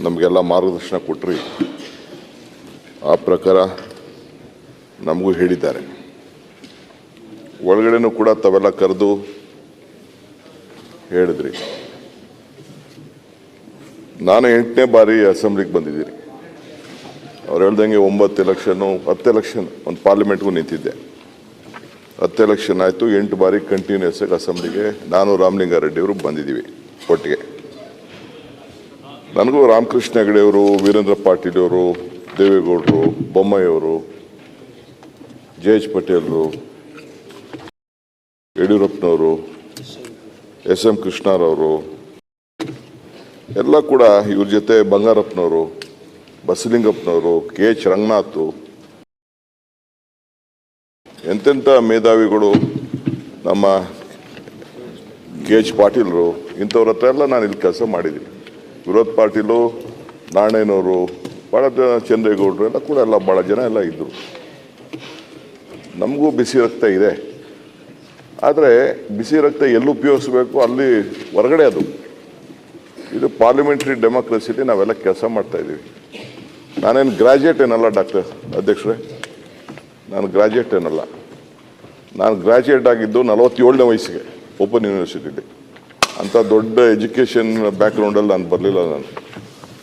ನಮಗೆಲ್ಲ ಮಾರ್ಗದರ್ಶನ ಕೊಟ್ರಿ. ಆ ಪ್ರಕಾರ ನಮಗೂ ಹೇಳಿದ್ದಾರೆ. ಒಳಗಡೆನೂ ಕೂಡ ತಾವೆಲ್ಲ ಕರೆದು ಹೇಳಿದ್ರಿ. ನಾನು ಎಂಟನೇ ಬಾರಿ ಅಸೆಂಬ್ಲಿಗೆ ಬಂದಿದ್ದೀನಿ. ಅವ್ರು ಹೇಳ್ದಂಗೆ ಒಂಬತ್ತು ಎಲೆಕ್ಷನ್ನು, ಹತ್ತು ಎಲೆಕ್ಷನ್ ಒಂದು ಪಾರ್ಲಿಮೆಂಟ್ಗೂ ನಿಂತಿದ್ದೆ. ಹತ್ತು ಎಲೆಕ್ಷನ್ ಆಯಿತು, ಎಂಟು ಬಾರಿ ಕಂಟಿನ್ಯೂಸ್ ಆಗಿ ಅಸೆಂಬ್ಲಿಗೆ ನಾನು ರಾಮಲಿಂಗಾರೆಡ್ಡಿಯವರು ಬಂದಿದ್ದೀವಿ ಒಟ್ಟಿಗೆ. ನನಗೂ ರಾಮಕೃಷ್ಣ ಹೆಗಡೆಯವರು, ವೀರೇಂದ್ರ ಪಾಟೀಲ್ ಅವರು, ದೇವೇಗೌಡರು, ಬೊಮ್ಮಯ್ಯವರು, ಜೆ ಎಚ್ ಪಟೇಲ್ರು, ಯಡಿಯೂರಪ್ಪನವರು, ಎಸ್ ಎಂ ಕೃಷ್ಣರವರು, ಎಲ್ಲ ಕೂಡ ಇವ್ರ ಜೊತೆ ಬಂಗಾರಪ್ಪನವರು, ಬಸಲಿಂಗಪ್ಪನವರು, ಕೆ ಎಚ್ ರಂಗನಾಥ್, ಎಂತೆಂಥ ಮೇಧಾವಿಗಳು ನಮ್ಮ ಕೆ ಎಚ್ ಪಾಟೀಲರು, ಇಂಥವ್ರ ಹತ್ರ ಎಲ್ಲ ನಾನು ಇಲ್ಲಿ ಕೆಲಸ ಮಾಡಿದ್ದೀನಿ. ವಿರೋಧ ಪಾಟೀಲು ನಾಣೇನವರು ಭಾಳ ಜನ ಚಂದ್ರೇಗೌಡರು ಎಲ್ಲ ಕೂಡ ಎಲ್ಲ ಭಾಳ ಜನ ಎಲ್ಲ ಇದ್ದರು ನಮಗೂ ಬಿಸಿ ರಕ್ತ ಇದೆ. ಆದರೆ ಬಿಸಿ ರಕ್ತ ಎಲ್ಲಿ ಉಪಯೋಗಿಸ್ಬೇಕು, ಅಲ್ಲಿ ಹೊರಗಡೆ ಅದು. ಇದು ಪಾರ್ಲಿಮೆಂಟ್ರಿ ಡೆಮೋಕ್ರಸಿಲಿ ನಾವೆಲ್ಲ ಕೆಲಸ ಮಾಡ್ತಾಯಿದ್ದೀವಿ ನಾನೇನು ಗ್ರಾಜ್ಯುಯೇಟ್ ಏನಲ್ಲ, ಡಾಕ್ಟರ್ ಅಧ್ಯಕ್ಷರೇ? ನಾನು ಗ್ರಾಜ್ಯುಯೇಟ್ ಏನಲ್ಲ. ನಾನು ಗ್ರಾಜ್ಯುಯೇಟ್ ಆಗಿದ್ದು ನಲವತ್ತೇಳನೇ ವಯಸ್ಸಿಗೆ ಓಪನ್ ಯೂನಿವರ್ಸಿಟಿಲಿ ಅಂಥ ದೊಡ್ಡ ಎಜುಕೇಷನ್ ಬ್ಯಾಕ್ಗ್ರೌಂಡಲ್ಲಿ ನಾನು ಬರಲಿಲ್ಲ ನಾನು.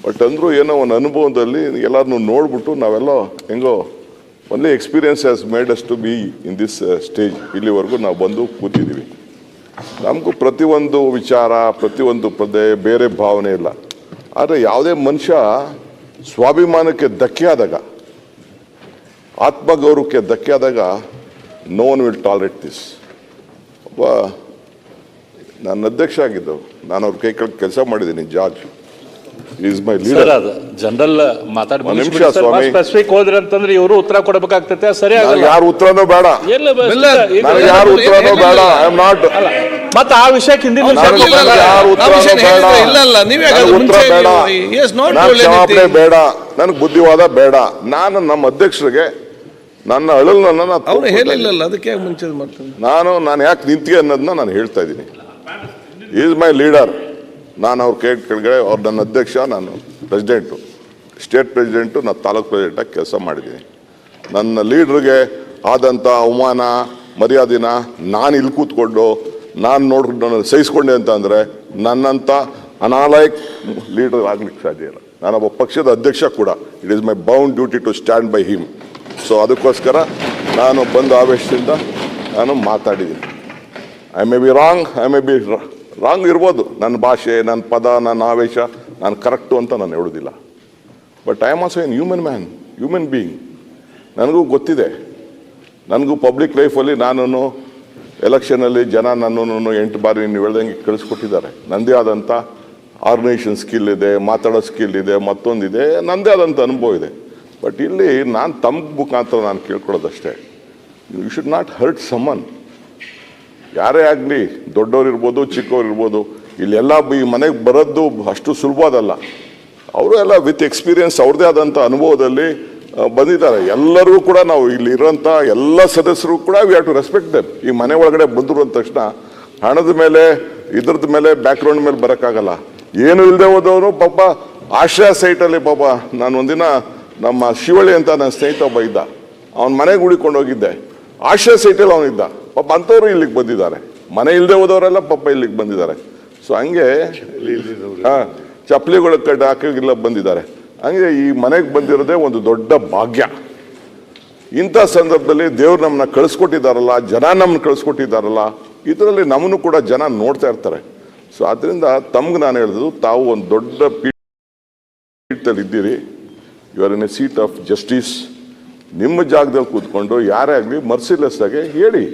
ಬಟ್ ಅಂದರೂ ಏನೋ ಒಂದು ಅನುಭವದಲ್ಲಿ ಎಲ್ಲರನ್ನೂ ನೋಡ್ಬಿಟ್ಟು ನಾವೆಲ್ಲ ಹೆಂಗೋ only experience as made us to be in this stage ಇಲ್ಲಿವರೆಗೂ ನಾವು ಬಂದು ಕೂತಿದ್ದೀವಿ ನಮಗೂ ಪ್ರತಿಯೊಂದು ವಿಚಾರ, ಪ್ರತಿಯೊಂದು ಪದೇ ಬೇರೆ ಭಾವನೆ ಇಲ್ಲ. ಆದರೆ ಯಾವುದೇ ಮನುಷ್ಯ ಸ್ವಾಭಿಮಾನಕ್ಕೆ ಧಕ್ಕೆ ಆದಾಗ, ಆತ್ಮಗೌರವಕ್ಕೆ ಧಕ್ಕೆ ಆದಾಗ no one will tolerate this ಒಬ್ಬ ನಾನು ಅಧ್ಯಕ್ಷ ಆಗಿದ್ದವು ನಾನು ಅವ್ರ ಕೈ ಕೆಳಗೆ ಕೆಲಸ ಮಾಡಿದ್ದೀನಿ George. Is my sir leader ಅದು ಜನರಲ್ ಮಾತಾಡಿ ಒಂದ್ ನಿಮಿಷ ಸ್ವಾಮಿ. ಸ್ಪೆಸಿಫಿಕ್ ಹೋದ್ರಿ ಅಂತಂದ್ರೆ ಇವರು ಉತ್ತರ ಕೊಡಬೇಕಾಗ್ತೈತೆ ಸರಿ ಆಗಲ್ಲ. ಯಾರು ಉತ್ತರನೂ ಬೇಡ. ಎಲ್ಲ ಬಸ್ ಇಲ್ಲ, ನನಗೆ ಯಾರು ಉತ್ತರನೂ ಬೇಡ. ಐ ಆಮ್ ನಾಟ್ ಅಲ್ಲ ಮತ್ತೆ ಆ ವಿಷಯಕ್ಕೆ ಹಿಂದಿನ ನನಗೆ ಇಲ್ಲ, ಇಲ್ಲ, ಯಾರು ಬೇಡ. ಹೇಳಿದ್ರೆ ಇಲ್ಲ, ಇಲ್ಲ, ನೀವೇ ನನಗೆ ಅದು ಉತ್ತರ ಮುಂಚೆ ಬೇಡ. ನೀವು- he has not ನಾನು told ಕ್ಷಮಾಪಣೆ anything. ಬೇಡ. ನನಗೆ ಬುದ್ಧಿವಾದ ಬೇಡ. ನಾನು ನಮ್ಮ ಅಧ್ಯಕ್ಷರಿಗೆ ನನ್ನ ಅಳಲನ್ನ ನಾನು ಅವನು ತೋರ್ಸ್ಕೊತಾ ಹೇಳಿಲ್ಲಲ್ಲ ಅದಕ್ಕೆ ಯಾಕೆ ಮುಂಚೆ ಮಾಡ್ತಾನೆ ನಾನು ನಾನು ಯಾಕೆ ನಿಂತಿಗೆ ಅನ್ನೋದನ್ನ ನಾನು ಹೇಳ್ತಾ ಇದ್ದೀನಿ. ಈಸ್ ಮೈ ಲೀಡರ್ ನಾನು ಅವ್ರು ಕೈ ಕೆಳಗಡೆ ಅವ್ರು ನನ್ನ ಅಧ್ಯಕ್ಷ, ನಾನು ಪ್ರೆಸಿಡೆಂಟು ಸ್ಟೇಟ್ ಪ್ರೆಸಿಡೆಂಟು ನಾನು ತಾಲೂಕ್ ಪ್ರೆಸಿಡೆಂಟಾಗಿ ಕೆಲಸ ಮಾಡಿದ್ದೀನಿ. ನನ್ನ ಲೀಡ್ರಿಗೆ ಆದಂಥ ಅವಮಾನ, ಮರ್ಯಾದಿನ ನಾನು ಇಲ್ಲಿ ಕೂತ್ಕೊಂಡು, ನಾನು ನೋಡ್ಕೊಂಡು ಸಹಿಸ್ಕೊಂಡೆ ಅಂತ ಅಂದರೆ ನನ್ನಂಥ ಅನಾಲಯಕ್ ಲೀಡರ್ ಆಗ್ಲಿಕ್ಕೆ ಸಾಧ್ಯ ಇಲ್ಲ. ನಾನೊಬ್ಬ ಪಕ್ಷದ ಅಧ್ಯಕ್ಷ ಕೂಡ. It is my bound duty to stand by him so ಅದಕ್ಕೋಸ್ಕರ ನಾನು ಬಂದು ಆವೇಶದಿಂದ ನಾನು ಮಾತಾಡಿದ್ದೀನಿ. I may be wrong I may be wrong ಇರ್ಬೋದು. ನನ್ನ ಭಾಷೆ, ನನ್ನ ಪದ, ನನ್ನ ಆವೇಶ, ನಾನು ಕರೆಕ್ಟು ಅಂತ ನಾನು ಹೇಳೋದಿಲ್ಲ. But I am also an human man human being ನನಗೂ ಗೊತ್ತಿದೆ. ನನಗೂ ಪಬ್ಲಿಕ್ ಲೈಫಲ್ಲಿ ನಾನು ಎಲೆಕ್ಷನಲ್ಲಿ ಜನ ನನ್ನನ್ನು ಎಂಟು ಬಾರಿ ನೀವು ಹೇಳ್ದಂಗೆ ಕಳಿಸ್ಕೊಟ್ಟಿದ್ದಾರೆ. ನನ್ನದೇ ಆದಂಥ ಆರ್ಗನೈಸೇಷನ್ ಸ್ಕಿಲ್ ಇದೆ, ಮಾತಾಡೋ ಸ್ಕಿಲ್ ಇದೆ, ಮತ್ತೊಂದಿದೆ. ನನ್ನದೇ ಆದಂಥ ಅನುಭವ ಇದೆ. ಬಟ್ ಇಲ್ಲಿ ನಾನು ತಮ್ಮ ಮುಖಾಂತರ ನಾನು ಕೇಳ್ಕೊಳ್ಳೋದಷ್ಟೇ. You should not hurt someone ಯಾರೇ ಆಗಲಿ, ದೊಡ್ಡವ್ರು ಇರ್ಬೋದು ಚಿಕ್ಕವ್ರು ಇರ್ಬೋದು ಇಲ್ಲೆಲ್ಲ ಈ ಮನೆಗೆ ಬರೋದು ಅಷ್ಟು ಸುಲಭದಲ್ಲ ಅವರು ಎಲ್ಲ ವಿತ್ ಎಕ್ಸ್ಪೀರಿಯನ್ಸ್ ಅವ್ರದ್ದೇ ಆದಂಥ ಅನುಭವದಲ್ಲಿ ಬಂದಿದ್ದಾರೆ. ಎಲ್ಲರಿಗೂ ಕೂಡ ನಾವು ಇಲ್ಲಿ ಇರೋಂಥ ಎಲ್ಲ ಸದಸ್ಯರು ಕೂಡ we have to respect them ಈ ಮನೆ ಒಳಗಡೆ ಬಂದರು ಅಂದ ತಕ್ಷಣ ಹಣದ ಮೇಲೆ ಇದ್ರದ್ದು ಮೇಲೆ ಬ್ಯಾಕ್ಗ್ರೌಂಡ್ ಮೇಲೆ ಬರೋಕ್ಕಾಗಲ್ಲ. ಏನು ಇಲ್ಲದೆ ಹೋದವರು ಪಾಪ ಆಶ್ರಯ ಸೈಟಲ್ಲಿ ಪಾಪ ನಾನು ಒಂದಿನ ನಮ್ಮ ಶಿವಳ್ಳಿ ಅಂತ ನನ್ನ ಸ್ನೇಹಿತ ಒಬ್ಬ ಇದ್ದ. ಅವನ ಮನೆಗೆ ಹುಡಿಕೊಂಡು ಹೋಗಿದ್ದೆ. ಆಶ್ರಯ ಸೈಟಲ್ಲಿ ಅವನಿದ್ದ. ಪಾಪ ಅಂಥವ್ರು ಇಲ್ಲಿಗೆ ಬಂದಿದ್ದಾರೆ. ಮನೆ ಇಲ್ಲದೆ ಹೋದವರೆಲ್ಲ ಪಾಪ ಇಲ್ಲಿಗೆ ಬಂದಿದ್ದಾರೆ. ಸೊ ಹಂಗೆ ಹಾ ಚಪ್ಪಲಿಗಳ ಕಡ್ಡ ಹಾಕಿಲ್ಲ ಬಂದಿದ್ದಾರೆ. ಹಂಗೆ ಈ ಮನೆಗೆ ಬಂದಿರೋದೇ ಒಂದು ದೊಡ್ಡ ಭಾಗ್ಯ. ಇಂಥ ಸಂದರ್ಭದಲ್ಲಿ ದೇವ್ರು ನಮ್ಮನ್ನ ಕಳಿಸ್ಕೊಟ್ಟಿದ್ದಾರಲ್ಲ ಜನ ನಮ್ಮನ್ನ ಕಳಿಸ್ಕೊಟ್ಟಿದ್ದಾರಲ್ಲ ಇದರಲ್ಲಿ ನಮ್ಮನ್ನು ಕೂಡ ಜನ ನೋಡ್ತಾ ಇರ್ತಾರೆ. ಸೊ ಅದರಿಂದ ತಮ್ಗೆ ನಾನು ಹೇಳಿದ್ರು ತಾವು ಒಂದು ದೊಡ್ಡ ಪೀಠದಲ್ಲಿ ಇದ್ದೀರಿ. You are in a seat of justice ನಿಮ್ಮ ಜಾಗದಲ್ಲಿ ಕೂತ್ಕೊಂಡು ಯಾರೇ ಆಗಲಿ ಮರ್ಸಿಲೆಸ್ ಆಗಿ ಹೇಳಿ.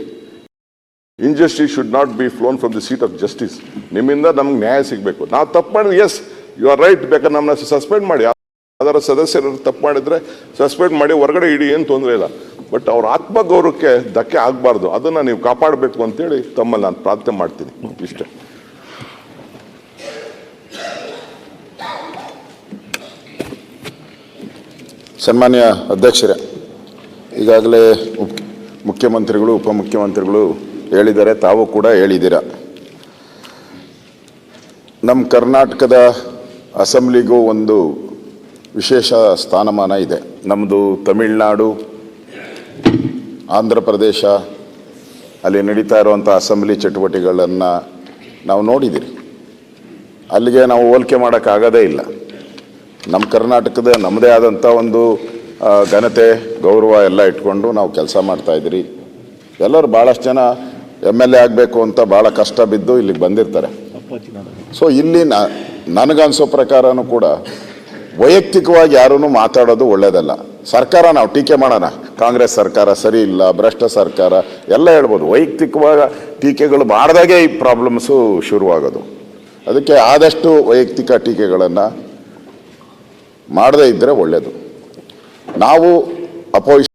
Injustice should not be flown from the seat of justice ನಿಮ್ಮಿಂದ ನಮ್ಗೆ ನ್ಯಾಯ ಸಿಗಬೇಕು. ನಾವು ತಪ್ಪು ಮಾಡಿದ್ರೆ ಎಸ್ ಯು ಆರ್ ರೈಟ್ ಬೇಕಾದ್ರೆ ನಮ್ಮನ್ನ ಸಸ್ಪೆಂಡ್ ಮಾಡಿ. ಅದರ ಸದಸ್ಯರು ತಪ್ಪು ಮಾಡಿದ್ರೆ ಸಸ್ಪೆಂಡ್ ಮಾಡಿ, ಹೊರಗಡೆ ಇಡಿ, ಏನು ತೊಂದರೆ ಇಲ್ಲ. ಬಟ್ ಅವ್ರ ಆತ್ಮಗೌರವಕ್ಕೆ ಧಕ್ಕೆ ಆಗಬಾರ್ದು. ಅದನ್ನು ನೀವು ಕಾಪಾಡಬೇಕು ಅಂತೇಳಿ ತಮ್ಮಲ್ಲಿ ನಾನು ಪ್ರಾರ್ಥನೆ ಮಾಡ್ತೀನಿ. ಇಷ್ಟೇ. ಸನ್ಮಾನ್ಯ ಅಧ್ಯಕ್ಷರೇ, ಈಗಾಗಲೇ ಮುಖ್ಯಮಂತ್ರಿಗಳು, ಉಪಮುಖ್ಯಮಂತ್ರಿಗಳು ಹೇಳಿದ್ದಾರೆ ತಾವು ಕೂಡ ಹೇಳಿದ್ದೀರ ನಮ್ಮ ಕರ್ನಾಟಕದ ಅಸೆಂಬ್ಲಿಗೂ ಒಂದು ವಿಶೇಷ ಸ್ಥಾನಮಾನ ಇದೆ. ನಮ್ಮದು ತಮಿಳುನಾಡು, ಆಂಧ್ರ ಪ್ರದೇಶ, ಅಲ್ಲಿ ನಡೀತಾ ಇರುವಂಥ ಅಸೆಂಬ್ಲಿ ಚಟುವಟಿಕೆಗಳನ್ನು ನಾವು ನೋಡಿದ್ದೀರಿ ಅಲ್ಲಿಗೆ ನಾವು ಹೋಲಿಕೆ ಮಾಡೋಕ್ಕಾಗೋದೇ ಇಲ್ಲ. ನಮ್ಮ ಕರ್ನಾಟಕದ ನಮ್ಮದೇ ಆದಂಥ ಒಂದು ಘನತೆ, ಗೌರವ ಎಲ್ಲ ಇಟ್ಕೊಂಡು ನಾವು ಕೆಲಸ ಮಾಡ್ತಾಯಿದ್ದೀರಿ ಎಲ್ಲರೂ ಭಾಳಷ್ಟು ಜನ ಎಂ ಎಲ್ ಎ ಆಗಬೇಕು ಅಂತ ಭಾಳ ಕಷ್ಟ ಬಿದ್ದು ಇಲ್ಲಿಗೆ ಬಂದಿರ್ತಾರೆ. ಸೊ ಇಲ್ಲಿ ನನಗನ್ಸೋ ಪ್ರಕಾರನೂ ಕೂಡ ವೈಯಕ್ತಿಕವಾಗಿ ಯಾರೂ ಮಾತಾಡೋದು ಒಳ್ಳೇದಲ್ಲ. ಸರ್ಕಾರ ನಾವು ಟೀಕೆ ಮಾಡೋಣ. ಕಾಂಗ್ರೆಸ್ ಸರ್ಕಾರ ಸರಿ ಇಲ್ಲ, ಭ್ರಷ್ಟ ಸರ್ಕಾರ, ಎಲ್ಲ ಹೇಳ್ಬೋದು. ವೈಯಕ್ತಿಕವಾಗಿ ಟೀಕೆಗಳು ಮಾಡಿದಾಗೆ ಈ ಪ್ರಾಬ್ಲಮ್ಸು ಶುರುವಾಗೋದು. ಅದಕ್ಕೆ ಆದಷ್ಟು ವೈಯಕ್ತಿಕ ಟೀಕೆಗಳನ್ನು ಮಾಡದೇ ಇದ್ದರೆ ಒಳ್ಳೆಯದು ನಾವು ಅಪೋಸಿಷನ್